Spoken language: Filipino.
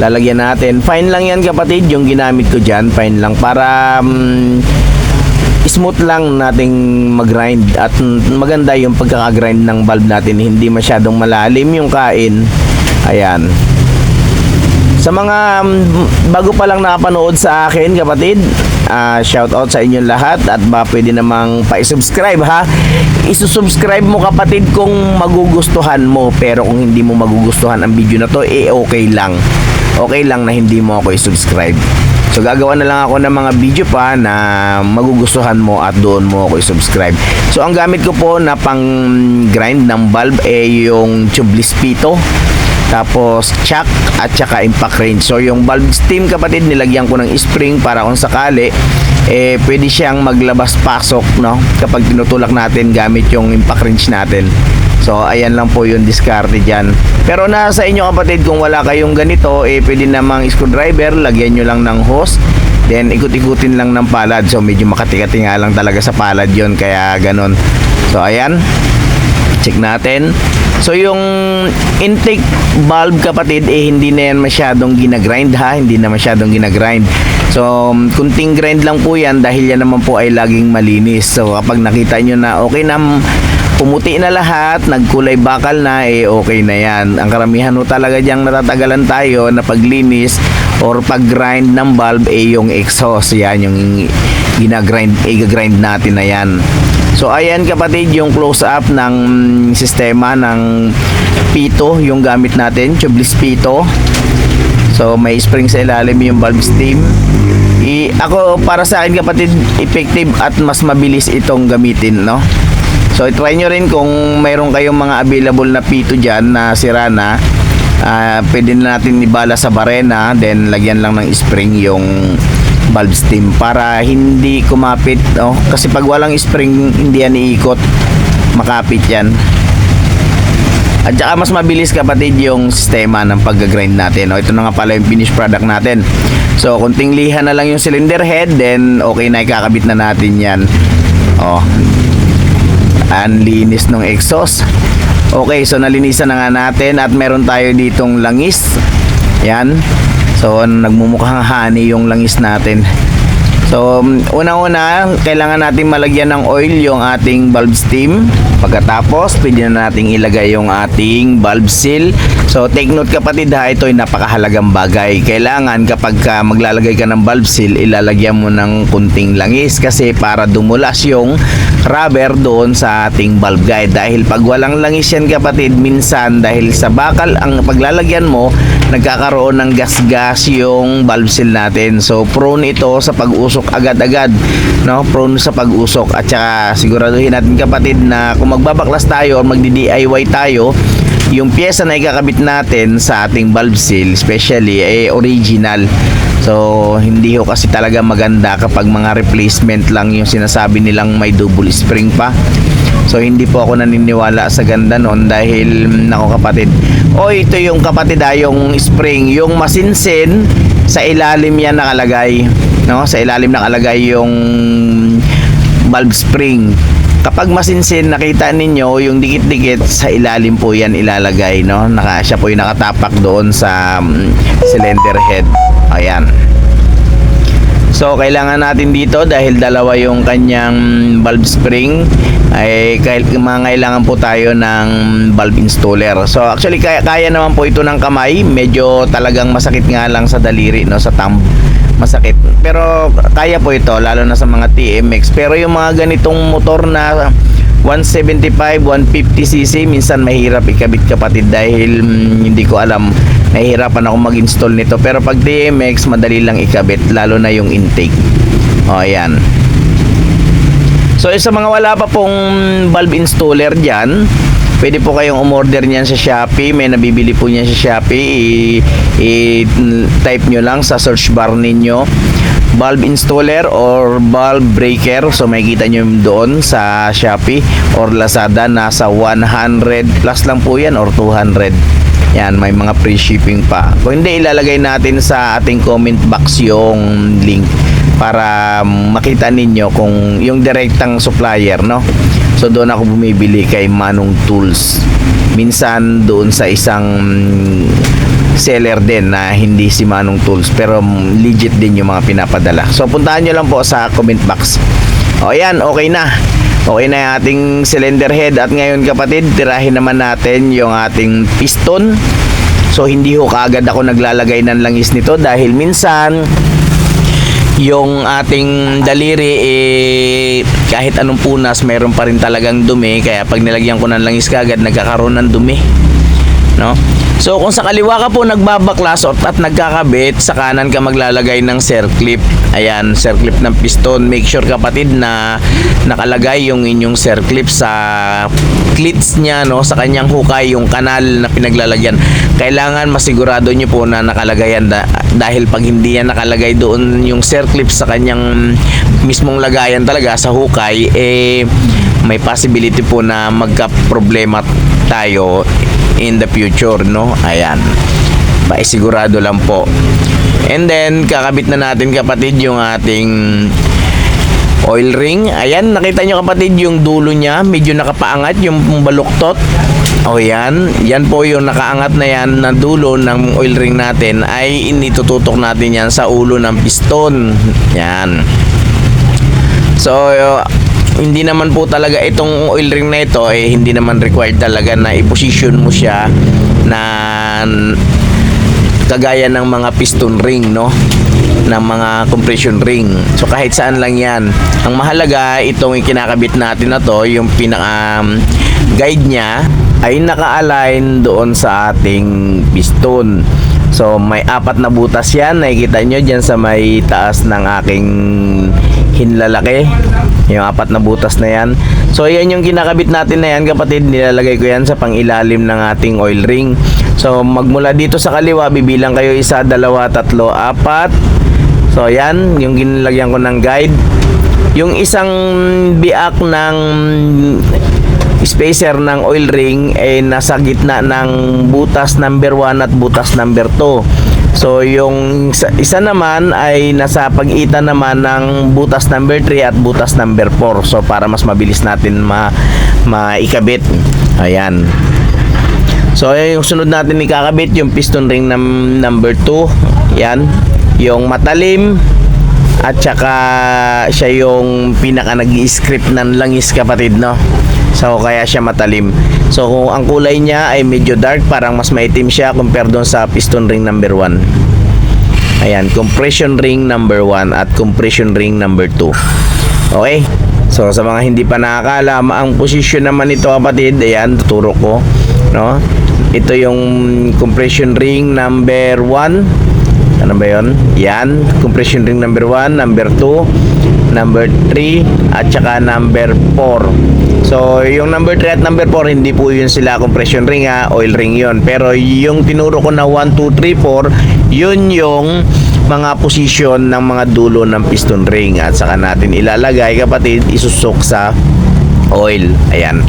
lalagyan natin. Fine lang yan kapatid, yung ginamit ko dyan. Fine lang para mm, smooth lang nating mag-grind at maganda yung pagkaka-grind ng valve natin. Hindi masyadong malalim yung kain. Ayan. Sa mga mm, bago pa lang nakapanood sa akin, kapatid, ah, shout out sa inyong lahat at ba pwede namang pa-subscribe ha. Isusubscribe mo kapatid kung magugustuhan mo pero kung hindi mo magugustuhan ang video na to, eh okay lang. Okay lang na hindi mo ako i-subscribe. So gagawa na lang ako ng mga video pa na magugustuhan mo at doon mo ako i-subscribe. So ang gamit ko po na pang grind ng valve ay yung tubeless pito tapos chuck at saka impact range. So yung valve steam kapatid nilagyan ko ng spring para kung sakali eh pwede siyang maglabas pasok no kapag tinutulak natin gamit yung impact range natin. So ayan lang po yung diskarte diyan. Pero nasa inyo kapatid kung wala kayong ganito eh pwede namang screwdriver lagyan nyo lang ng hose Then ikut-ikutin lang ng palad. So medyo makati-kati nga lang talaga sa palad yon kaya ganun. So ayan check natin. So yung intake valve kapatid eh hindi na yan masyadong ginagrind ha, hindi na masyadong ginagrind. So kunting grind lang po yan dahil yan naman po ay laging malinis. So kapag nakita nyo na okay na pumuti na lahat, nagkulay bakal na eh okay na yan. Ang karamihan ho talaga diyang natatagalan tayo na paglinis or pag-grind ng valve eh yung exhaust. Yan yung ginagrind, i-grind natin na yan. So ayan kapatid yung close up ng sistema ng pito yung gamit natin, tubeless pito. So may spring sa ilalim yung valve steam. I, ako para sa akin kapatid effective at mas mabilis itong gamitin no. So try nyo rin kung mayroon kayong mga available na pito dyan na sira na ah, pwede na natin ibala sa barena then lagyan lang ng spring yung valve steam para hindi kumapit no? kasi pag walang spring hindi yan iikot makapit yan at saka mas mabilis kapatid yung sistema ng pag-grind natin. No? Ito na nga pala yung finished product natin. So, kunting liha na lang yung cylinder head, then okay na ikakabit na natin yan. Oh. Ang linis ng exhaust. Okay, so nalinisan na nga natin at meron tayo ditong langis. Yan. So, nagmumukhang honey yung langis natin. So, una-una, kailangan natin malagyan ng oil yung ating valve steam. Pagkatapos, pwede na natin ilagay yung ating valve seal. So, take note kapatid ha, ito ay napakahalagang bagay. Kailangan kapag ka maglalagay ka ng valve seal, ilalagyan mo ng kunting langis kasi para dumulas yung rubber doon sa ating valve guide. Dahil pag walang langis yan kapatid, minsan dahil sa bakal ang paglalagyan mo, nagkakaroon ng gas-gas yung valve seal natin. So, prone ito sa pag-usok agad-agad, no? Prone sa pag-usok at saka siguraduhin natin kapatid na kung magbabaklas tayo or magdi-DIY tayo, yung pyesa na ikakabit natin sa ating valve seal, especially eh original. So, hindi ho kasi talaga maganda kapag mga replacement lang yung sinasabi nilang may double spring pa. So, hindi po ako naniniwala sa ganda nun dahil, nako kapatid, o ito yung kapatid ha, yung spring, yung masinsin, sa ilalim yan nakalagay. No? Sa ilalim nakalagay yung valve spring. Kapag masinsin, nakita ninyo yung dikit-dikit sa ilalim po yan ilalagay, no? Naka, siya po yung nakatapak doon sa um, cylinder head. Ayan. So, kailangan natin dito dahil dalawa yung kanyang valve spring ay kahit kailangan po tayo ng valve installer. So, actually kaya, kaya naman po ito ng kamay. Medyo talagang masakit nga lang sa daliri, no, sa thumb. Masakit. Pero kaya po ito lalo na sa mga TMX. Pero yung mga ganitong motor na 175, 150cc minsan mahirap ikabit kapatid dahil mm, hindi ko alam nahihirapan ako mag-install nito pero pag DMX madali lang ikabit lalo na yung intake o ayan so sa mga wala pa pong valve installer dyan pwede po kayong umorder niyan sa Shopee. May nabibili po niyan sa Shopee. I-type nyo lang sa search bar ninyo valve installer or valve breaker. So makikita nyo doon sa Shopee or Lazada. Nasa 100 plus lang po yan or 200 yan may mga free shipping pa. Kung hindi ilalagay natin sa ating comment box yung link para makita ninyo kung yung direktang supplier no so doon ako bumibili kay Manong Tools minsan doon sa isang seller din na hindi si Manong Tools pero mm, legit din yung mga pinapadala. So puntahan nyo lang po sa comment box. O yan, okay na. Okay na yung ating cylinder head at ngayon kapatid, tirahin naman natin yung ating piston. So hindi ho kaagad ako naglalagay ng langis nito dahil minsan yung ating daliri eh kahit anong punas mayroon pa rin talagang dumi. Kaya pag nilagyan ko ng langis kagad nagkakaroon ng dumi. No so kung sa kaliwa ka po nagbabaklas at, at nagkakabit sa kanan ka maglalagay ng circlip. Ayan circlip ng piston. Make sure kapatid na nakalagay yung inyong circlip sa cleats niya no? Sa kanyang hukay yung kanal na pinaglalagyan. Kailangan masigurado nyo po na nakalagay yan da- dahil pag hindi yan nakalagay doon yung circlip sa kanyang mismong lagayan talaga sa hukay eh may possibility po na magka problema tayo in the future no? Ayan. Sigurado lang po. And then kakabit na natin kapatid yung ating oil ring. Ayan nakita nyo kapatid yung dulo niya. Medyo nakapaangat yung baluktot. O yan. Yan po yung nakaangat na yan na dulo ng oil ring natin. Ay initututok natin yan sa ulo ng piston. Yan. So, hindi naman po talaga itong oil ring na ito eh hindi naman required talaga na i-position mo siya na kagaya ng mga piston ring no? Ng mga compression ring. So kahit saan lang yan. Ang mahalaga itong kinakabit natin na to yung pinaka um, guide niya ay naka-align doon sa ating piston. So may apat na butas yan. Nakikita nyo dyan sa may taas ng aking hinlalaki. Yung apat na butas na yan. So yan yung kinakabit natin na yan kapatid. Nilalagay ko yan sa pangilalim ng ating oil ring. So magmula dito sa kaliwa bibilang kayo isa, dalawa, tatlo, apat. So yan yung ginalagyan ko ng guide. Yung isang biak ng spacer ng oil ring ay nasa gitna ng butas number 1 at butas number 2 So yung isa, isa naman ay nasa pagitan naman ng butas number 3 at butas number 4. So para mas mabilis natin ma maikabit. Ayan. So yung sunod natin ikakabit yung piston ring ng number 2. Yan. Yung matalim at saka siya yung pinaka nag-script ng langis kapatid no. So kaya siya matalim. So kung ang kulay niya ay medyo dark, parang mas maitim siya compare doon sa piston ring number 1. Ayan, compression ring number 1 at compression ring number 2. Okay? So sa mga hindi pa nakakala, ang position naman nito kapatid, ayan, tuturo ko, no? Ito yung compression ring number 1. Ano ba 'yon? Yan, compression ring number 1, number 2, number 3 at saka number 4. So, yung number 3 at number 4 hindi po yun sila compression ring ha, oil ring yun. Pero yung tinuro ko na 1, 2, 3, 4, yun yung mga posisyon ng mga dulo ng piston ring at saka natin ilalagay kapatid isusok sa oil. Ayan.